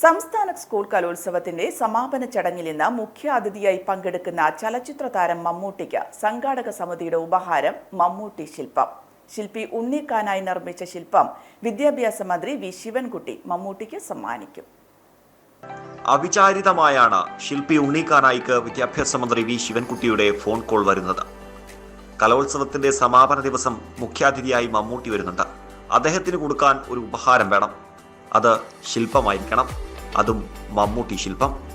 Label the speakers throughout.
Speaker 1: സംസ്ഥാന സ്കൂൾ കലോത്സവത്തിന്റെ സമാപന ചടങ്ങിൽ ഇന്ന് മുഖ്യാതിഥിയായി പങ്കെടുക്കുന്ന ചലച്ചിത്ര താരം മമ്മൂട്ടിക്ക് സംഘാടക സമിതിയുടെ ഉപഹാരം മമ്മൂട്ടി ശില്പം. ശില്പി ഉണ്ണിക്കാനായി നിർമ്മിച്ച ശില്പം വിദ്യാഭ്യാസ മന്ത്രി വി ശിവൻകുട്ടി മമ്മൂട്ടിക്ക് സമ്മാനിക്കും.
Speaker 2: അവിചാരിതമായാണ് ശില്പി ഉണ്ണിക്കാനായിക്ക് വിദ്യാഭ്യാസ മന്ത്രി വി ശിവൻകുട്ടിയുടെ ഫോൺ കോൾ വരുന്നത്. കലോത്സവത്തിന്റെ സമാപന ദിവസം മുഖ്യാതിഥിയായി മമ്മൂട്ടി വരുന്നുണ്ട്. അദ്ദേഹത്തിന് കൊടുക്കാൻ ഒരു ഉപഹാരം വേണം. അത് ശില്പമായിരിക്കണം. അതും മമ്മൂട്ടി ശില്പം.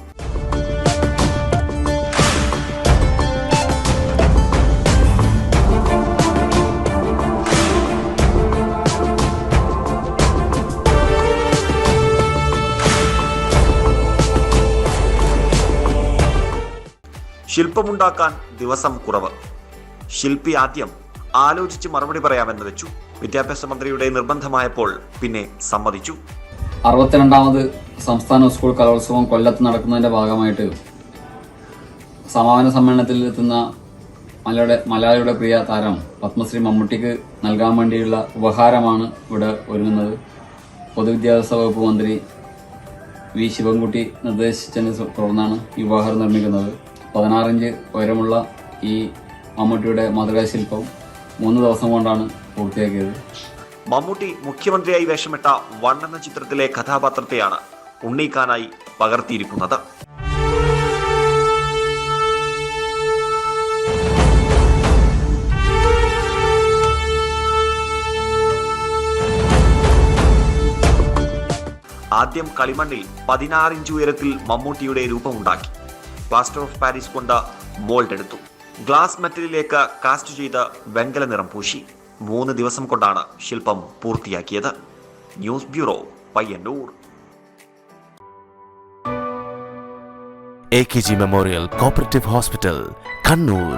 Speaker 2: ശില്പമുണ്ടാക്കാൻ ദിവസം കുറവ്. ശില്പി ആദ്യം ആലോചിച്ച് മറുപടി പറയാമെന്ന് വെച്ചു. വിദ്യാഭ്യാസ മന്ത്രിയുടെ നിർബന്ധമായപ്പോൾ പിന്നെ സമ്മതിച്ചു.
Speaker 3: അറുപത്തിരണ്ടാമത് സംസ്ഥാന സ്കൂൾ കലോത്സവം കൊല്ലത്ത് നടക്കുന്നതിന്റെ ഭാഗമായിട്ട് സമാപന സമ്മേളനത്തിൽ എത്തുന്ന മലയുടെ മലയാളിയുടെ പ്രിയ താരം പത്മശ്രീ മമ്മൂട്ടിക്ക് നൽകാൻ വേണ്ടിയുള്ള ഉപഹാരമാണ് ഇവിടെ ഒരുങ്ങുന്നത്. പൊതുവിദ്യാഭ്യാസ വകുപ്പ് മന്ത്രി വി ശിവൻകുട്ടി നിർദ്ദേശിച്ചതിനെ തുടർന്നാണ് ഈ ഉപഹാരം നിർമ്മിക്കുന്നത്. പതിനാറിഞ്ച് ഉയരമുള്ള ഈ മമ്മൂട്ടിയുടെ മധുരശില്പം ശില്പം മൂന്ന് ദിവസം കൊണ്ടാണ് പൂർത്തിയാക്കിയത്.
Speaker 2: മമ്മൂട്ടി മുഖ്യമന്ത്രിയായി വേഷമിട്ട വൺ എന്ന ചിത്രത്തിലെ കഥാപാത്രത്തെയാണ് ഉണ്ണീക്കാനായി പകർത്തിയിരിക്കുന്നത്. ആദ്യം കളിമണ്ണിൽ പതിനാറ് ഇഞ്ച് ഉയരത്തിൽ മമ്മൂട്ടിയുടെ രൂപമുണ്ടാക്കി. പ്ലാസ്റ്റർ ഓഫ് പാരീസ് കൊണ്ട് മോൾഡ് എടുത്തു. ഗ്ലാസ് മെറ്റലിലേക്ക് കാസ്റ്റ് ചെയ്ത് വെങ്കല നിറം പൂശി. മൂന്ന് ദിവസം കൊണ്ടാണ് ശില്പം പൂർത്തിയാക്കിയത്. News bureau Payyanur.
Speaker 4: A K G memorial cooperative hospital Kannur